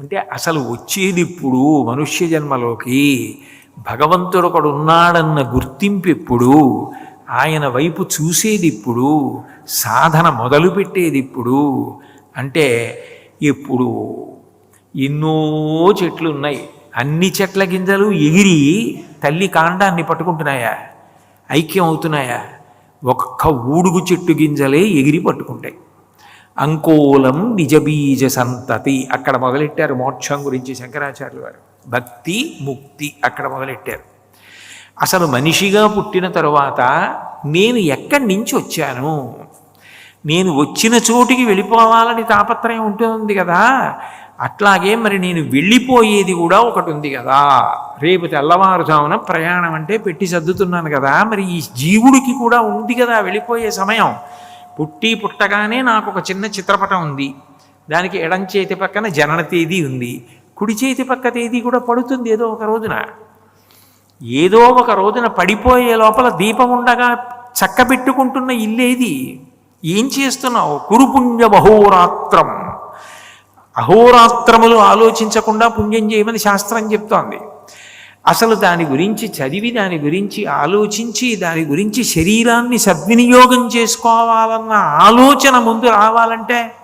అంటే అసలు వచ్చేది ఇప్పుడు మనుష్య జన్మలోకి భగవంతుడు ఒకడు ఉన్నాడన్న గుర్తింపు ఎప్పుడు ఆయన వైపు చూసేది ఇప్పుడు సాధన మొదలుపెట్టేది ఇప్పుడు అంటే ఎప్పుడు ఎన్నో చెట్లు ఉన్నాయి అన్ని చెట్ల గింజలు ఎగిరి తల్లి కాండాన్ని పట్టుకుంటున్నాయా? ఐక్యం అవుతున్నాయా ఒక్క ఊడుగు చెట్టు గింజలే ఎగిరి పట్టుకుంటాయి. అంకోలం నిజబీజ సంతతి. అక్కడ మొదలెట్టారు మోక్షం గురించి శంకరాచార్యులు వారు భక్తి ముక్తి అక్కడ మొదలెట్టారు. అసలు మనిషిగా పుట్టిన తరువాత నేను ఎక్కడి నుంచి వచ్చాను? నేను వచ్చిన చోటికి వెళ్ళిపోవాలని తాపత్రయం ఉంటుంది కదా? అట్లాగే మరి నేను వెళ్ళిపోయేది కూడా ఒకటి ఉంది కదా? రేపు తెల్లవారుజామున ప్రయాణం అంటే పెట్టి సర్దుతున్నాను కదా? మరి ఈ జీవుడికి కూడా ఉంది కదా వెళ్ళిపోయే సమయం. పుట్టి పుట్టగానే నాకు ఒక చిన్న చిత్రపటం ఉంది. దానికి ఎడం చేతి పక్కన జనన తేదీ ఉంది. కుడి చేతి పక్క తేదీ కూడా పడుతుంది ఏదో ఒక రోజున. ఏదో ఒక రోజున పడిపోయే లోపల దీపం ఉండగా చక్కబెట్టుకుంటున్న ఇల్లేది. ఏం చేస్తున్నావు? కురుపుణ్య బహోరాత్రం. అహోరాత్రములు ఆలోచించకుండా పుణ్యం చేయమని శాస్త్రం చెప్తోంది. అసలు దాని గురించి చదివి దాని గురించి ఆలోచించి దాని గురించి శరీరాన్ని సద్వినియోగం చేసుకోవాలన్న ఆలోచన ముందు రావాలంటే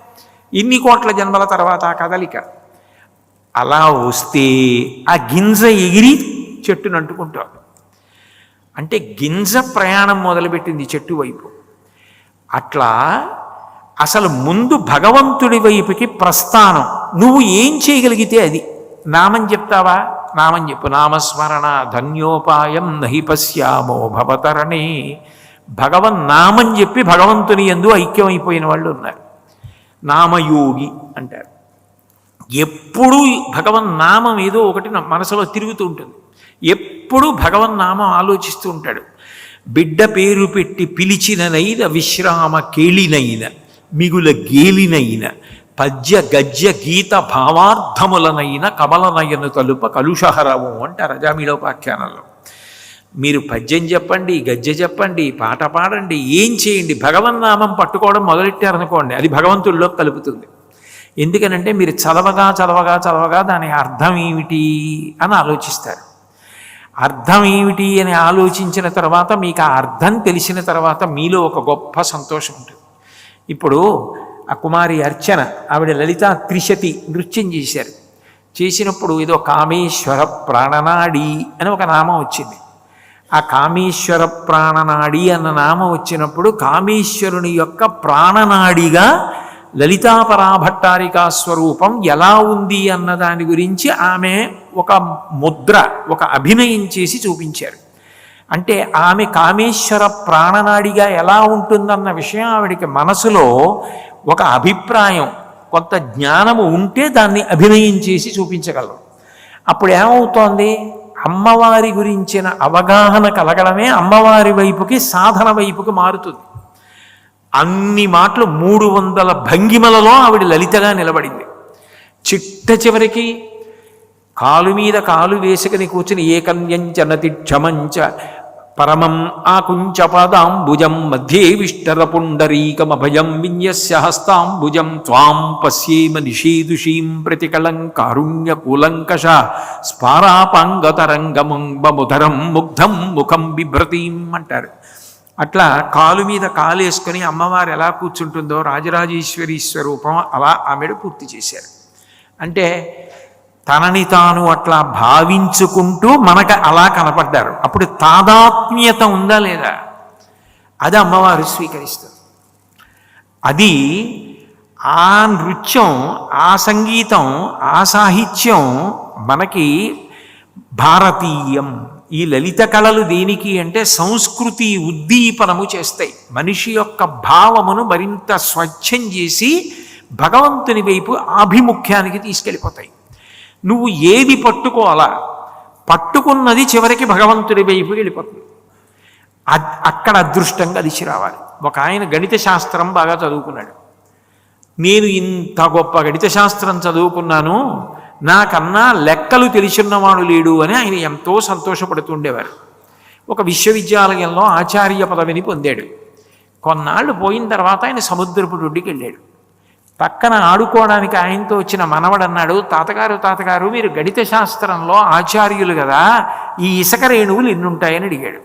ఇన్ని కోట్ల జన్మల తర్వాత ఆ కదలిక. అలా వస్తే ఆ గింజ ఎగిరి చెట్టును అంటుకుంటాం. అంటే గింజ ప్రయాణం మొదలుపెట్టింది చెట్టు వైపు. అట్లా అసలు ముందు భగవంతుడి వైపుకి ప్రస్థానం. నువ్వు ఏం చేయగలిగితే అది. నామం చెప్తావా? నామం చెప్పు. నామస్మరణ ధన్యోపాయం నహి పశ్యామో భవతరణే. భగవన్ నామం చెప్పి భగవంతుని ఎందు ఐక్యమైపోయిన వాళ్ళు ఉన్నారు. నామయోగి అంటారు. ఎప్పుడూ భగవన్ నామం ఏదో ఒకటి నా మనసులో తిరుగుతూ ఉంటుంది. ఎప్పుడూ భగవన్ నామం ఆలోచిస్తూ ఉంటాడు. బిడ్డ పేరు పెట్టి పిలిచిననైన విశ్రామ కేళినైన మిగుల గేలినైన పద్య గద్య గీత భావార్థములనైన కమలనయ్యను తలుప కలుషహరము అంటారు అజామిలోపాఖ్యానంలో. మీరు పద్యం చెప్పండి గద్య చెప్పండి పాట పాడండి ఏం చేయండి భగవన్నామం పట్టుకోవడం మొదలెట్టారనుకోండి అది భగవంతుల్లో కలుపుతుంది. ఎందుకనంటే మీరు చదవగా చదవగా చదవగా దాని అర్థం ఏమిటి అని ఆలోచిస్తారు. అర్థం ఏమిటి అని ఆలోచించిన తర్వాత మీకు ఆ అర్థం తెలిసిన తర్వాత మీలో ఒక గొప్ప సంతోషం ఉంటుంది. ఇప్పుడు ఆ కుమారి అర్చన ఆవిడ లలిత త్రిశతి నృత్యం చేశారు. చేసినప్పుడు ఏదో కామేశ్వర ప్రాణనాడి అని ఒక నామం వచ్చింది. ఆ కామేశ్వర ప్రాణనాడి అన్న నామం వచ్చినప్పుడు కామేశ్వరుని యొక్క ప్రాణనాడిగా లలితాపరాభట్టారికా స్వరూపం ఎలా ఉంది అన్న దాని గురించి ఆమె ఒక ముద్ర ఒక అభినయం చేసి చూపించారు. అంటే ఆమె కామేశ్వర ప్రాణనాడిగా ఎలా ఉంటుందన్న విషయం ఆవిడికి మనసులో ఒక అభిప్రాయం కొంత జ్ఞానము ఉంటే దాన్ని అభినయం చేసి చూపించగలరు. అప్పుడు ఏమవుతోంది? అమ్మవారి గురించిన అవగాహన కలగడమే అమ్మవారి వైపుకి సాధన వైపుకి మారుతుంది. అన్ని మాటలు మూడు వందల భంగిమలలో ఆవిడ లలితగా నిలబడింది. చిట్ట చివరికి కాలు మీద కాలు వేసుకుని కూర్చుని ఏకన్యంచనతి క్షమంచ పరమం ఆకుంచ పాదాంబుజం మధ్యే విష్టర పుండరీకమభయం విన్యస్య హస్తాంబుజం త్వాం పశ్యేమ నిషీదుషీం ప్రతికళం కారుణ్యకూలంకష స్పారాపాంగతరంగముధరం ముగ్ధం ముఖం బిభ్రతీం అంటారు. అట్లా కాలు మీద కాలేసుకొని అమ్మవారు ఎలా కూర్చుంటుందో రాజరాజేశ్వరి స్వరూపం అలా ఆమెడు పూర్తి చేశారు. అంటే తనని తాను అట్లా భావించుకుంటూ మనకు అలా కనపడ్డారు. అప్పుడు తాదాత్మ్యత ఉందా లేదా? అది అమ్మవారు స్వీకరిస్తారు. అది ఆ నృత్యం ఆ సంగీతం ఆ సాహిత్యం మనకి భారతీయం. ఈ లలిత కళలు దేనికి అంటే సంస్కృతి ఉద్దీపనము చేస్తాయి. మనిషి యొక్క భావమును మరింత స్వచ్ఛం చేసి భగవంతుని వైపు ఆభిముఖ్యానికి తీసుకెళ్ళిపోతాయి. నువ్వు ఏది పట్టుకోవాలా? పట్టుకున్నది చివరికి భగవంతుడి వైపు వెళ్ళిపోతుంది. అక్కడ అదృష్టంగా దిశ రావాలి. ఒక ఆయన గణిత శాస్త్రం బాగా చదువుకున్నాడు. నేను ఇంత గొప్ప గణిత శాస్త్రం చదువుకున్నాను నాకన్నా లెక్కలు తెలిసిన్నవాడు లేడు అని ఆయన ఎంతో సంతోషపడుతుండేవారు. ఒక విశ్వవిద్యాలయంలో ఆచార్య పదవిని పొందాడు. కొన్నాళ్ళు పోయిన తర్వాత ఆయన సముద్రపు వెళ్ళాడు. పక్కన ఆడుకోవడానికి ఆయనతో వచ్చిన మనవడన్నాడు తాతగారు తాతగారు మీరు గణిత శాస్త్రంలో ఆచార్యులు కదా ఈ ఇసుక రేణువులు ఎన్నుంటాయని అడిగాడు.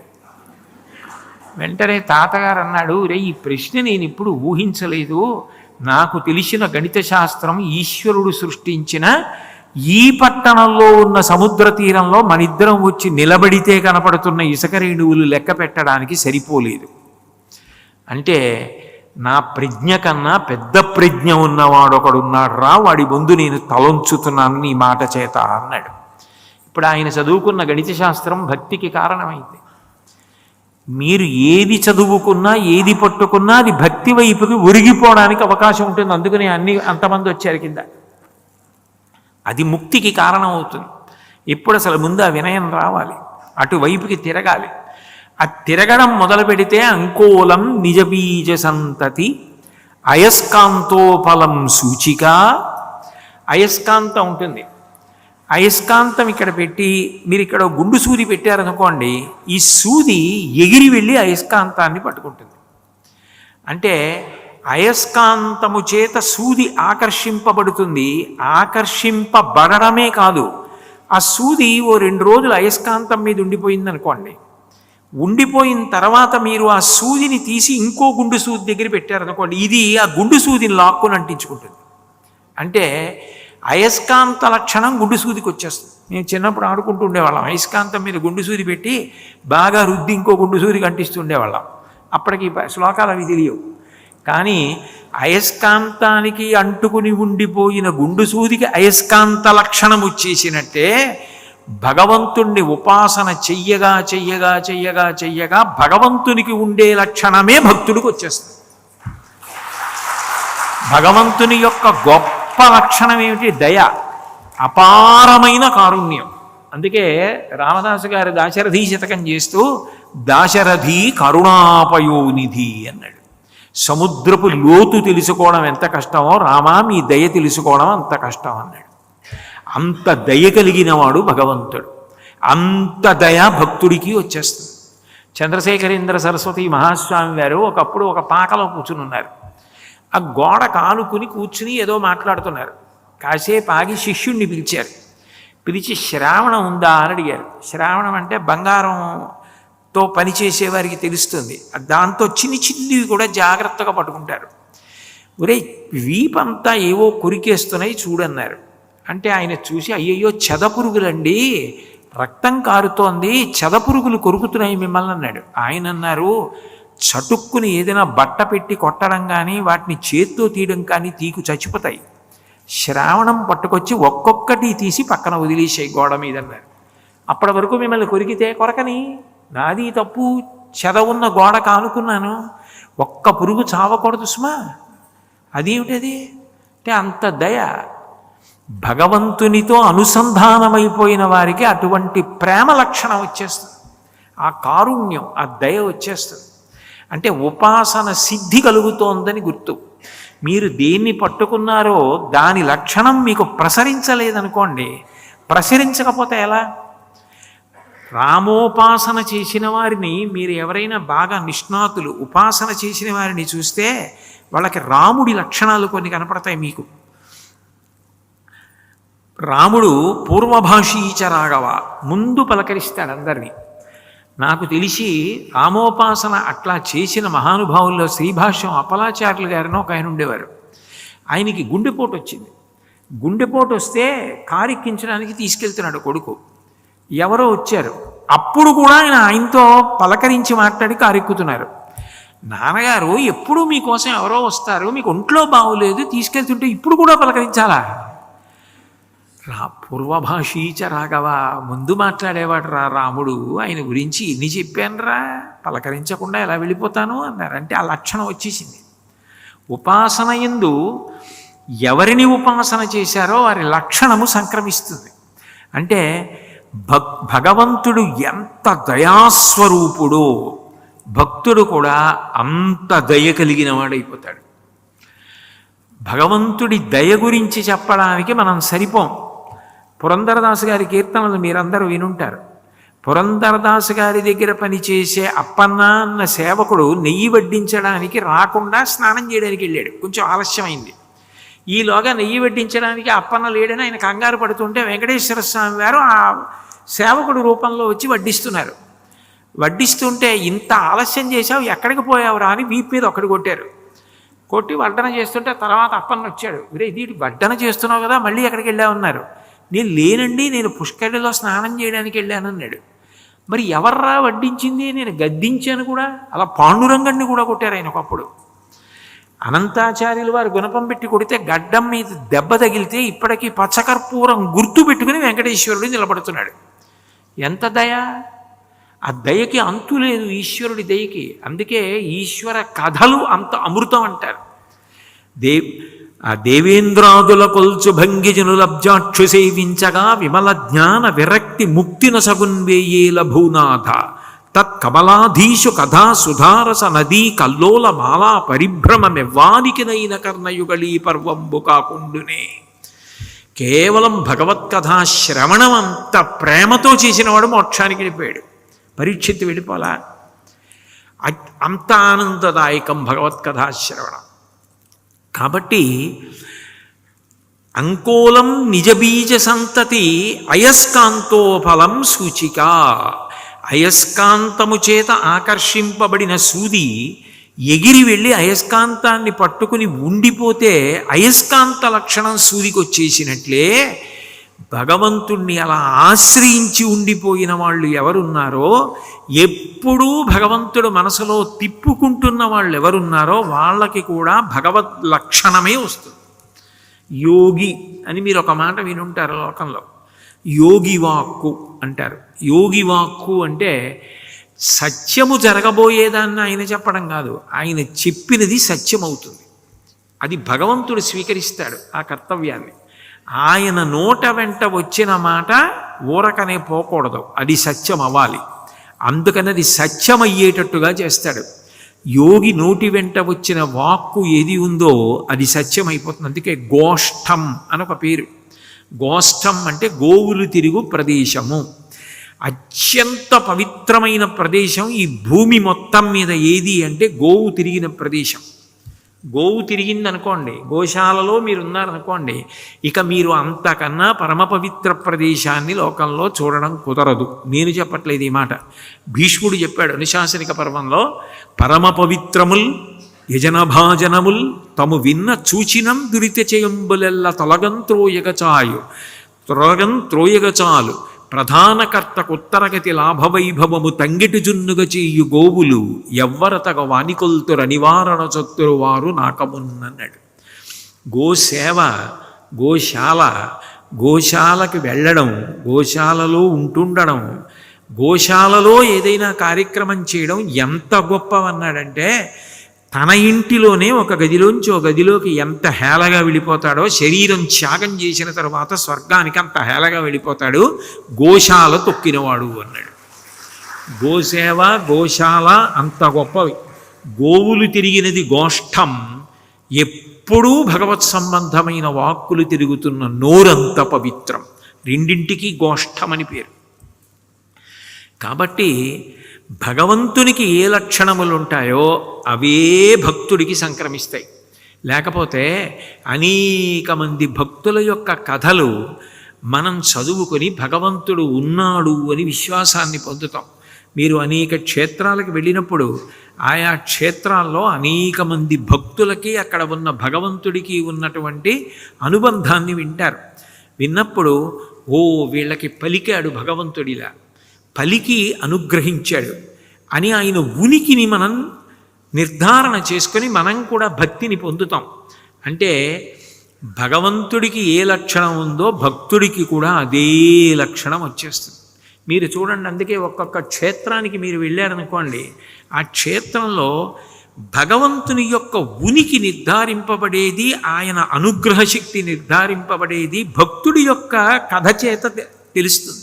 వెంటనే తాతగారు అన్నాడు రే ఈ ప్రశ్న నేను ఇప్పుడు ఊహించలేదు. నాకు తెలిసిన గణిత శాస్త్రం ఈశ్వరుడు సృష్టించిన ఈ పట్టణంలో ఉన్న సముద్ర తీరంలో మనిద్దరం వచ్చి నిలబడితే కనపడుతున్న ఇసుక రేణువులు లెక్క పెట్టడానికి సరిపోలేదు. అంటే నా ప్రజ్ఞ కన్నా పెద్ద ప్రజ్ఞ ఉన్నవాడు ఒకడున్నాడు రా వాడి ముందు నేను తలొంచుతున్నాను నీ మాట చేత అన్నాడు. ఇప్పుడు ఆయన చదువుకున్న గణిత శాస్త్రం భక్తికి కారణమైంది. మీరు ఏది చదువుకున్నా ఏది పట్టుకున్నా అది భక్తి వైపుకి ఒరిగిపోవడానికి అవకాశం ఉంటుంది. అందుకని అన్ని అంతమంది వచ్చారు కింద. అది ముక్తికి కారణం అవుతుంది ఎప్పుడు అసలు ముందు ఆ వినయం రావాలి. అటువైపుకి తిరగాలి. ఆ తిరగడం మొదలు పెడితే అంకోలం నిజబీజ సంతతి అయస్కాంతోపలం సూచిక. అయస్కాంతం ఉంటుంది. అయస్కాంతం ఇక్కడ పెట్టి మీరు ఇక్కడ గుండు సూది పెట్టారనుకోండి ఈ సూది ఎగిరి వెళ్ళి అయస్కాంతాన్ని పట్టుకుంటుంది. అంటే అయస్కాంతము చేత సూది ఆకర్షింపబడుతుంది ఆకర్షింపబడమే కాదు ఆ సూది ఓ రెండు రోజులు అయస్కాంతం మీద ఉండిపోయింది అనుకోండి ఉండిపోయిన తర్వాత మీరు ఆ సూదిని తీసి ఇంకో గుండు సూది దగ్గర పెట్టారనుకోండి ఇది ఆ గుండు సూదిని లాక్కుని అంటించుకుంటుంది. అంటే అయస్కాంత లక్షణం గుండు సూదికి వచ్చేస్తుంది. నేను చిన్నప్పుడు ఆడుకుంటూ ఉండేవాళ్ళం. అయస్కాంతం మీద గుండు సూది పెట్టి బాగా రుద్ది ఇంకో గుండు సూదికి అంటిస్తుండేవాళ్ళం అప్పటికి శ్లోకాలు అవి తెలియవు. కానీ అయస్కాంతానికి అంటుకుని ఉండిపోయిన గుండు సూదికి అయస్కాంత లక్షణం వచ్చేసినట్టే భగవంతుణ్ణి ఉపాసన చెయ్యగా చెయ్యగా చెయ్యగా చెయ్యగా భగవంతునికి ఉండే లక్షణమే భక్తుడికి వచ్చేస్తుంది. భగవంతుని యొక్క గొప్ప లక్షణం ఏమిటి? దయ అపారమైన కారుణ్యం. అందుకే రామదాసు గారు దాశరథి శతకం చేస్తూ దాశరథి కరుణాపయోనిధి అన్నాడు. సముద్రపు లోతు తెలుసుకోవడం ఎంత కష్టమో రామా మీ దయ తెలుసుకోవడం అంత కష్టం అన్నాడు. అంత దయ కలిగిన వాడు భగవంతుడు. అంత దయా భక్తుడికి వచ్చేస్తుంది చంద్రశేఖరేంద్ర సరస్వతి మహాస్వామి వారు ఒకప్పుడు ఒక పాకలో కూర్చుని ఉన్నారు. ఆ గోడ కానుకుని కూర్చుని ఏదో మాట్లాడుతున్నారు. కాసేపు ఆగి శిష్యుణ్ణి పిలిచారు. పిలిచి శ్రావణం ఉందా? అని అడిగారు. శ్రావణం అంటే బంగారంతో పనిచేసేవారికి తెలుస్తుంది. దాంతో చిన్ని చిన్నివి కూడా జాగ్రత్తగా పట్టుకుంటారు. ఒరే వీపంతా ఏవో కొరికేస్తున్నాయి చూడన్నారు. అంటే ఆయన చూసి అయ్యయ్యో చెదపురుగులండి. రక్తం కారుతోంది చెదపురుగులు కొరుకుతున్నాయి మిమ్మల్ని అన్నాడు. ఆయన అన్నారు చటుక్కుని ఏదైనా బట్ట పెట్టి కొట్టడం కానీ వాటిని చేత్తో తీయడం కానీ తీకు చచ్చిపోతాయి. శ్రావణం పట్టుకొచ్చి ఒక్కొక్కటి తీసి పక్కన వదిలేసాయి గోడ మీద అన్నారు. అప్పటి వరకు మిమ్మల్ని కొరికితే కొరకని. నాది తప్పు చెద ఉన్న గోడ కానుకున్నాను. ఒక్క పురుగు చావకూడదు సుమా. అదేమిటది? అంటే అంత దయ. భగవంతునితో అనుసంధానమైపోయిన వారికి అటువంటి ప్రేమ లక్షణం వచ్చేస్తుంది. ఆ కారుణ్యం ఆ దయ వచ్చేస్తుంది. అంటే ఉపాసన సిద్ధి కలుగుతోందని గుర్తు. మీరు దేన్ని పట్టుకున్నారో దాని లక్షణం మీకు ప్రసరించలేదనుకోండి. ప్రసరించకపోతే ఎలా? రామోపాసన చేసిన వారిని మీరు ఎవరైనా బాగా నిష్ణాతులు ఉపాసన చేసిన వారిని చూస్తే వాళ్ళకి రాముడి లక్షణాలు కొన్ని కనపడతాయి మీకు. రాముడు పూర్వభాషీచ రాఘవ ముందు పలకరిస్తాడు అందరినీ. నాకు తెలిసి రామోపాసన అట్లా చేసిన మహానుభావుల్లో శ్రీభాష్యం అప్పలాచార్యులు గారిని ఒక ఆయన ఉండేవారు. ఆయనకి గుండెపోటు వచ్చింది. గుండెపోటు వస్తే కారెక్కించడానికి తీసుకెళ్తున్నాడు కొడుకు. ఎవరో వచ్చారు. అప్పుడు కూడా ఆయన ఆయనతో పలకరించి మాట్లాడి కారు ఎక్కుతున్నారు నాన్నగారు ఎప్పుడూ మీకోసం ఎవరో వస్తారు? మీకు ఒంట్లో బాగోలేదు తీసుకెళ్తుంటే ఇప్పుడు కూడా పలకరించాలా? రా పూర్వభాషీచ రాఘవ ముందు మాట్లాడేవాడు రా రాముడు ఆయన గురించి ఎన్ని చెప్పానురా పలకరించకుండా ఎలా వెళ్ళిపోతాను అన్నారు. అంటే ఆ లక్షణం వచ్చేసింది. ఉపాసన ఎందు ఎవరిని ఉపాసన చేశారో వారి లక్షణము సంక్రమిస్తుంది. అంటే భక్ భగవంతుడు ఎంత దయాస్వరూపుడో భక్తుడు కూడా అంత దయ కలిగిన వాడైపోతాడు భగవంతుడి దయ గురించి చెప్పడానికి మనం సరిపోం. పురంధరదాసు గారి కీర్తనలు మీరందరూ వినుంటారు. పురంధరదాసు గారి దగ్గర పనిచేసే అప్పన్న అన్న సేవకుడు నెయ్యి వడ్డించడానికి రాకుండా స్నానం చేయడానికి వెళ్ళాడు. కొంచెం ఆలస్యమైంది. ఈలోగా నెయ్యి వడ్డించడానికి అప్పన్న లేడని ఆయన కంగారు పడుతుంటే వెంకటేశ్వర స్వామి వారు ఆ సేవకుడు రూపంలో వచ్చి వడ్డిస్తున్నారు. వడ్డిస్తుంటే ఇంత ఆలస్యం చేశావు ఎక్కడికి పోయావురా అని వీపు మీద ఒకటి కొట్టారు. కొట్టి వడ్డన చేస్తుంటే తర్వాత అప్పన్న వచ్చాడు. ఇరే ఇది వడ్డన చేస్తున్నావు కదా మళ్ళీ ఎక్కడికి వెళ్ళావు? ఉన్నారు నేను లేనండి నేను పుష్కరిలో స్నానం చేయడానికి వెళ్ళాను అన్నాడు మరి ఎవర్రా వడ్డించింది? నేను గద్దించాను కూడా. అలా పాండురంగాన్ని కూడా కొట్టారు ఆయన ఒకప్పుడు అనంతాచార్యులు వారు గుణపం పెట్టి కొడితే గడ్డం మీద దెబ్బ తగిలితే ఇప్పటికీ పచ్చకర్పూరం గుర్తు పెట్టుకుని వెంకటేశ్వరుడు నిలబడుతున్నాడు. ఎంత దయ? ఆ దయకి అంతు లేదు ఈశ్వరుడి దయకి. అందుకే ఈశ్వర కథలు అంత అమృతం అంటారు. దేవ్ ఆ దేవేంద్రాదుల కొల్చు భంగిజను లబ్జాక్షు సేవించగా విమల జ్ఞాన విరక్తి ముక్తిన సగున్వేయేల భూనాథ తత్కమలాధీషు కథా సుధారస నదీ కల్లోల మాలా పరిభ్రమమెవ్వానికినైన కర్ణయుగళీ పర్వంబు కాకుండునే. కేవలం భగవత్కథా శ్రవణం అంత ప్రేమతో చేసినవాడు మోక్షానికి వెళ్ళిపోయాడు. పరీక్షిత్తు వెళ్ళిపోలా. అంత ఆనందదాయకం భగవత్కథా శ్రవణం. కాబట్టి అంకోలం నిజబీజ సంతతి అయస్కాంతో ఫలం సూచిక. అయస్కాంతము చేత ఆకర్షింపబడిన సూది ఎగిరి వెళ్ళి అయస్కాంతాన్ని పట్టుకుని ఉండిపోతే అయస్కాంత లక్షణం సూదికి వచ్చేసినట్లే భగవంతుణ్ణి అలా ఆశ్రయించి ఉండిపోయిన వాళ్ళు ఎవరున్నారో ఎప్పుడూ భగవంతుడు మనసులో తిప్పుకుంటున్న వాళ్ళు ఎవరున్నారో వాళ్ళకి కూడా భగవత్ లక్షణమే వస్తుంది. యోగి అని మీరు ఒక మాట వినుంటారు లోకంలో. యోగి వాక్కు అంటారు. యోగి వాక్కు అంటే సత్యము జరగబోయేదాన్ని ఆయన చెప్పడం కాదు ఆయన చెప్పినది సత్యం అవుతుంది అది భగవంతుడు స్వీకరిస్తాడు ఆ కర్తవ్యాన్ని. ఆయన నోట వెంట వచ్చిన మాట ఊరకనే పోకూడదు. అది సత్యం అవ్వాలి అందుకని అది సత్యం అయ్యేటట్టుగా చేస్తాడు. యోగి నోటి వెంట వచ్చిన వాక్కు ఏది ఉందో అది సత్యం అయిపోతుంది అందుకే గోష్ఠం అని ఒక పేరు. గోష్ఠం అంటే గోవులు తిరుగు ప్రదేశము. అత్యంత పవిత్రమైన ప్రదేశం ఈ భూమి మొత్తం మీద ఏది అంటే గోవు తిరిగిన ప్రదేశం. గోవు తిరిగింది అనుకోండి గోశాలలో మీరు ఉన్నారనుకోండి ఇక మీరు అంతకన్నా పరమ పవిత్ర ప్రదేశాన్ని లోకంలో చూడడం కుదరదు. నేను చెప్పట్లేదు ఈ మాట. భీష్ముడు చెప్పాడు అనుశాసనిక పర్వంలో పరమ పవిత్రముల్ యజనభాజనముల్ తము విన్న చూచినం దురిత చేయంబులెల్ల తొలగం త్రోయగచాయు త్రొలగం త్రోయగచాలు ప్రధానకర్తకుత్తరగతి లాభవైభవము తంగిటి జున్నుగ చేయు గోవులు ఎవ్వరతగ వానికొల్తుర నివారణ చొత్తురు వారు నాకమున్నన్నాడు గోసేవ గోశాల గోశాలకి వెళ్ళడం గోశాలలో ఉంటుండడం గోశాలలో ఏదైనా కార్యక్రమం చేయడం ఎంత గొప్పవన్నాడంటే తన ఇంటిలోనే ఒక గదిలోంచి ఒక గదిలోకి ఎంత హేళగా వెళ్ళిపోతాడో శరీరం త్యాగం చేసిన తర్వాత స్వర్గానికి అంత హేళగా వెళ్ళిపోతాడు. గోశాల తొక్కినవాడు అన్నాడు. గోసేవ గోశాల అంత గొప్పవి. గోవులు తిరిగినది గోష్ఠం. ఎప్పుడూ భగవత్ సంబంధమైన వాక్కులు తిరుగుతున్న నోరంత పవిత్రం. రెండింటికి గోష్ఠం అని పేరు. కాబట్టి భగవంతునికి ఏ లక్షణములు ఉంటాయో అవే భక్తుడికి సంక్రమిస్తాయి. లేకపోతే అనేక మంది భక్తుల యొక్క కథలు మనం చదువుకొని భగవంతుడు ఉన్నాడు అని విశ్వాసాన్ని పొందుతాం. మీరు అనేక క్షేత్రాలకు వెళ్ళినప్పుడు ఆయా క్షేత్రాల్లో అనేక మంది భక్తులకి అక్కడ ఉన్న భగవంతుడికి ఉన్నటువంటి అనుబంధాన్ని వింటారు. విన్నప్పుడు ఓ వీళ్ళకి పలికాడు భగవంతుడిలా. పలికి అనుగ్రహించాడు. అని ఆయన ఉనికిని మనం నిర్ధారణ చేసుకొని మనం కూడా భక్తిని పొందుతాం. అంటే భగవంతుడికి ఏ లక్షణం ఉందో భక్తుడికి కూడా అదే లక్షణం వచ్చేస్తుంది. మీరు చూడండి అందుకే ఒక్కొక్క క్షేత్రానికి మీరు వెళ్ళారనుకోండి ఆ క్షేత్రంలో భగవంతుని యొక్క ఉనికి నిర్ధారింపబడేది ఆయన అనుగ్రహ శక్తి నిర్ధారింపబడేది భక్తుడి యొక్క కథ చేత తె- తెలుస్తుంది.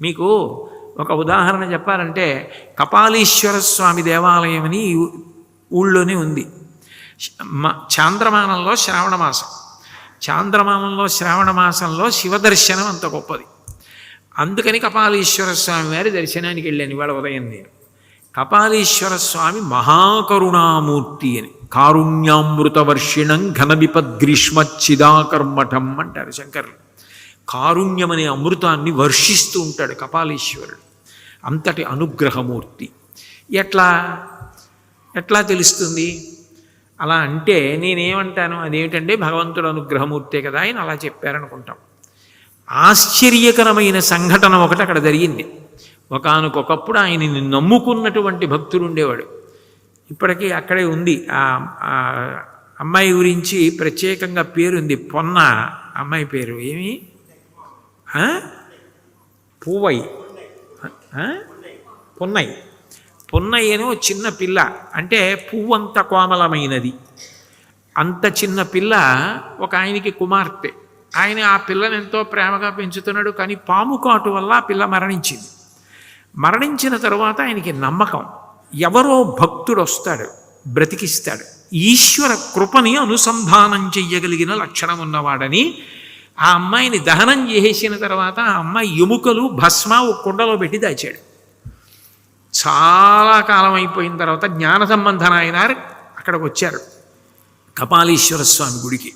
మీకు ఒక ఉదాహరణ చెప్పాలంటే కపాలీశ్వర స్వామి దేవాలయం అని ఊళ్ళోనే ఉంది. చాంద్రమానంలో శ్రావణ మాసం. చాంద్రమానంలో శ్రావణ మాసంలో శివదర్శనం అంత గొప్పది. అందుకని కపాలీశ్వర స్వామి వారి దర్శనానికి వెళ్ళాను ఇవాళ ఉదయం నేను. కపాలీశ్వర స్వామి మహాకరుణామూర్తి అని. కారుణ్యామృతవర్షిణం ఘన విపద్గ్రీష్మచ్చిదాకర్మఠం అంటారు శంకరులు. కారుణ్యమనే అమృతాన్ని వర్షిస్తూ ఉంటాడు కపాలీశ్వరుడు. అంతటి అనుగ్రహమూర్తి. ఎట్లా? ఎట్లా తెలుస్తుంది? అలా అంటే నేనేమంటాను? అదేమిటంటే భగవంతుడు అనుగ్రహమూర్తే కదా ఆయన అలా చెప్పారనుకుంటాం. ఆశ్చర్యకరమైన సంఘటన ఒకటి అక్కడ జరిగింది. ఒకనకొకప్పుడు ఆయనని నమ్ముకున్నటువంటి భక్తుడు ఉండేవాడు. ఇప్పటికీ అక్కడే ఉంది. ఆ అమ్మాయి గురించి ప్రత్యేకంగా పేరుంది పొన్న అమ్మాయి పేరు. ఏమి? పూవై పొన్నై. పొన్నై అని ఒక చిన్న పిల్ల. అంటే పువ్వంత కోమలమైనది. అంత చిన్న పిల్ల ఒక ఆయనకి కుమార్తె. ఆయన ఆ పిల్లని ఎంతో ప్రేమగా పెంచుతున్నాడు కానీ పాము కాటు వల్ల ఆ పిల్ల మరణించింది. మరణించిన తర్వాత ఆయనకి నమ్మకం. ఎవరో భక్తుడు వస్తాడు బ్రతికిస్తాడు. ఈశ్వర కృపని అనుసంధానం చెయ్యగలిగిన లక్షణం ఉన్నవాడని ఆ అమ్మాయిని దహనం చేసేసిన తర్వాత ఆ అమ్మాయి ఎముకలు భస్మ ఒక కుండలో పెట్టి దాచాడు. చాలా కాలం అయిపోయిన తర్వాత జ్ఞాన సంబంధన ఆయన అక్కడికి వచ్చారు కపాలీశ్వర స్వామి గుడికి.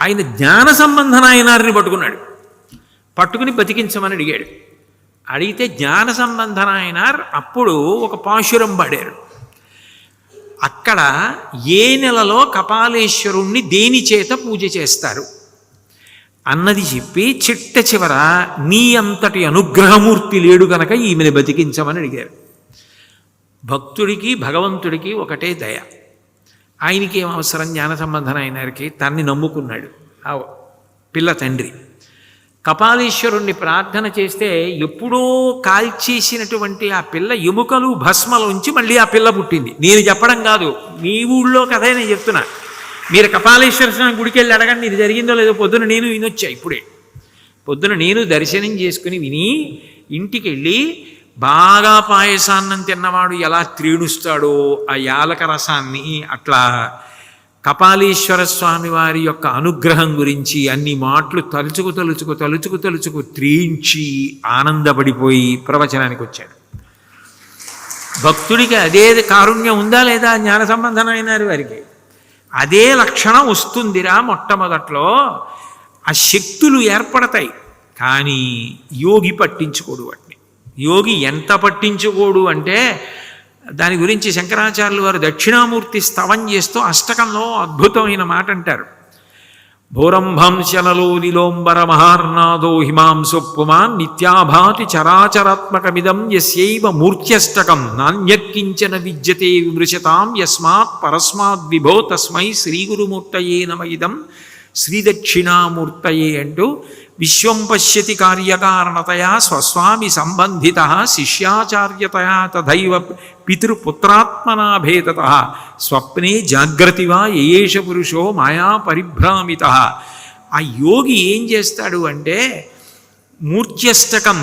ఆయన జ్ఞాన సంబంధన ఆయనారిని పట్టుకున్నాడు. పట్టుకుని బతికించమని అడిగాడు. అడిగితే జ్ఞాన సంబంధన ఆయనార్ అప్పుడు ఒక పాశురం పాడారు. అక్కడ ఏ నెలలో కపాలేశ్వరుణ్ణి దేని చేత పూజ చేస్తారు? అన్నది చెప్పి చిట్ట చివర నీ అంతటి అనుగ్రహమూర్తి లేడు గనక ఈమెను బతికించమని అడిగారు. భక్తుడికి భగవంతుడికి ఒకటే దయ. ఆయనకి ఏం అవసరం? జ్ఞాన సంబంధన అయినారికి తన్ని నమ్ముకున్నాడు. ఆ పిల్ల తండ్రి. కపాలీశ్వరుణ్ణి ప్రార్థన చేస్తే ఎప్పుడో కాల్చేసినటువంటి ఆ పిల్ల ఎముకలు భస్మలోంచి మళ్ళీ ఆ పిల్ల పుట్టింది. నేను చెప్పడం కాదు. మీ ఊళ్ళో కథే నేను చెప్తున్నా. మీరు కపాలేశ్వర స్వామి గుడికి వెళ్ళి అడగండి ఇది జరిగిందో లేదో పొద్దున నేను వినొచ్చా ఇప్పుడే. పొద్దున నేను దర్శనం చేసుకుని విని ఇంటికి వెళ్ళి బాగా పాయసాన్నం తిన్నవాడు ఎలా త్రీణుస్తాడో ఆ యాలక రసాన్ని అట్లా కపాలీశ్వర స్వామి వారి యొక్క అనుగ్రహం గురించి అన్ని మాటలు తలుచుకు తలుచుకు తలుచుకు తలుచుకు త్రీంచి ఆనందపడిపోయి ప్రవచనానికి వచ్చాడు. భక్తుడికి అదే కారుణ్యం ఉందా లేదా జ్ఞాన సంబంధమైనారు వారికి? అదే లక్షణం వస్తుందిరా మొట్టమొదట్లో. ఆ శక్తులు ఏర్పడతాయి. కానీ యోగి పట్టించుకోడు వాటిని. యోగి ఎంత పట్టించుకోడు అంటే దాని గురించి శంకరాచార్యులు వారు దక్షిణామూర్తి స్తవం చేస్తూ అష్టకంలో అద్భుతమైన మాట అంటారు. భూరంభాంశనలోలిలోంబర మహార్నాదో హిమాంసు పుమాన్ నిత్యాభాతి చరాచరాత్మకమిదం యస్యైవ మూర్త్యష్టకం నాణ్యక్కించన విద్యతే విమృశతాం యస్మాత్ పరస్మాద్ విభో తస్మై శ్రీగురుమూర్తయే నమ ఇదం శ్రీదక్షిణామూర్తయే అంటూ విశ్వం పశ్యతి కార్యకారణతయా స్వస్వామి సంబంధిత శిష్యాచార్యతయా తథైవ పితృపుత్రాత్మనాభేదత స్వప్నే జాగ్రతి వా ఏష పురుషో మాయా పరిభ్రామిత. ఆ యోగి ఏం చేస్తాడు అంటే మూర్త్యష్టకం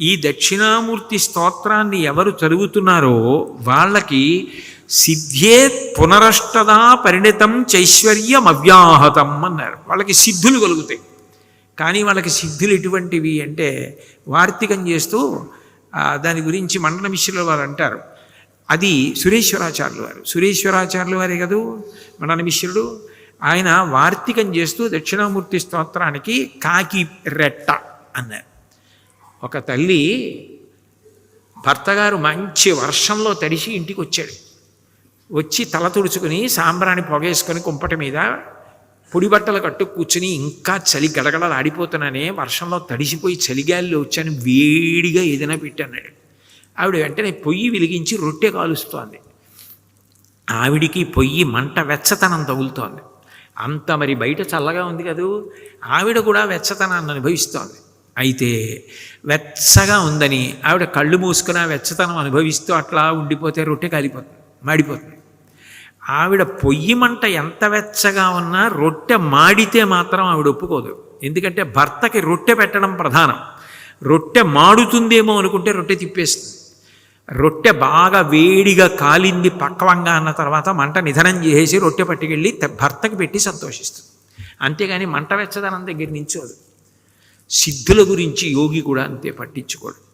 ఈ దక్షిణామూర్తి స్తోత్రాన్ని ఎవరు చదువుతున్నారో వాళ్ళకి సిద్ధ్యే పునరష్టదా పరిణితం చైశ్వర్యం అవ్యాహతం అన్నారు. వాళ్ళకి సిద్ధులు కలుగుతాయి. కానీ వాళ్ళకి సిద్ధులు ఎటువంటివి అంటే వార్తికం చేస్తూ దాని గురించి మండల మిశ్రుల వారు అంటారు. అది సురేశ్వరాచార్యులు వారు. సురేశ్వరాచార్యులు వారే కదూ? మండల మిశ్రుడు. ఆయన వార్తికం చేస్తూ దక్షిణామూర్తి స్తోత్రానికి కాకి రెట్ట అన్నారు. ఒక తల్లి భర్తగారు మంచి వర్షంలో తడిసి ఇంటికి వచ్చాడు వచ్చి తల తుడుచుకుని సాంబ్రాన్ని పొగేసుకొని కుంపటి మీద పొడి బట్టలు కట్టు కూర్చుని ఇంకా చలి గడగడలు ఆడిపోతున్నానే వర్షంలో తడిసిపోయి చలిగాలిలో వచ్చాను వేడిగా ఏదైనా పెట్టన్నాడు ఆవిడ వెంటనే పొయ్యి వెలిగించి రొట్టె కాలుస్తోంది. ఆవిడికి పొయ్యి మంట వెచ్చతనం తగులుతోంది. అంత మరి బయట చల్లగా ఉంది కదూ ఆవిడ కూడా వెచ్చతనాన్ని అనుభవిస్తోంది. అయితే వెచ్చగా ఉందని ఆవిడ కళ్ళు మూసుకుని వెచ్చతనం అనుభవిస్తూ అట్లా ఉండిపోతే రొట్టె కాలిపోతుంది మాడిపోతుంది. ఆవిడ పొయ్యి మంట ఎంత వెచ్చగా ఉన్నా రొట్టె మాడితే మాత్రం ఆవిడ ఒప్పుకోదు. ఎందుకంటే భర్తకి రొట్టె పెట్టడం ప్రధానం. రొట్టె మాడుతుందేమో అనుకుంటే రొట్టె తిప్పేస్తుంది. రొట్టె బాగా వేడిగా కాలింది పక్వంగా అన్న తర్వాత మంట నిధనం చేసేసి రొట్టె పట్టుకెళ్ళి భర్తకు భర్తకి పెట్టి సంతోషిస్తుంది. అంతేగాని మంట వెచ్చదనం దగ్గర నించోదు. సిద్ధుల గురించి యోగి కూడా అంతే పట్టించుకోడు.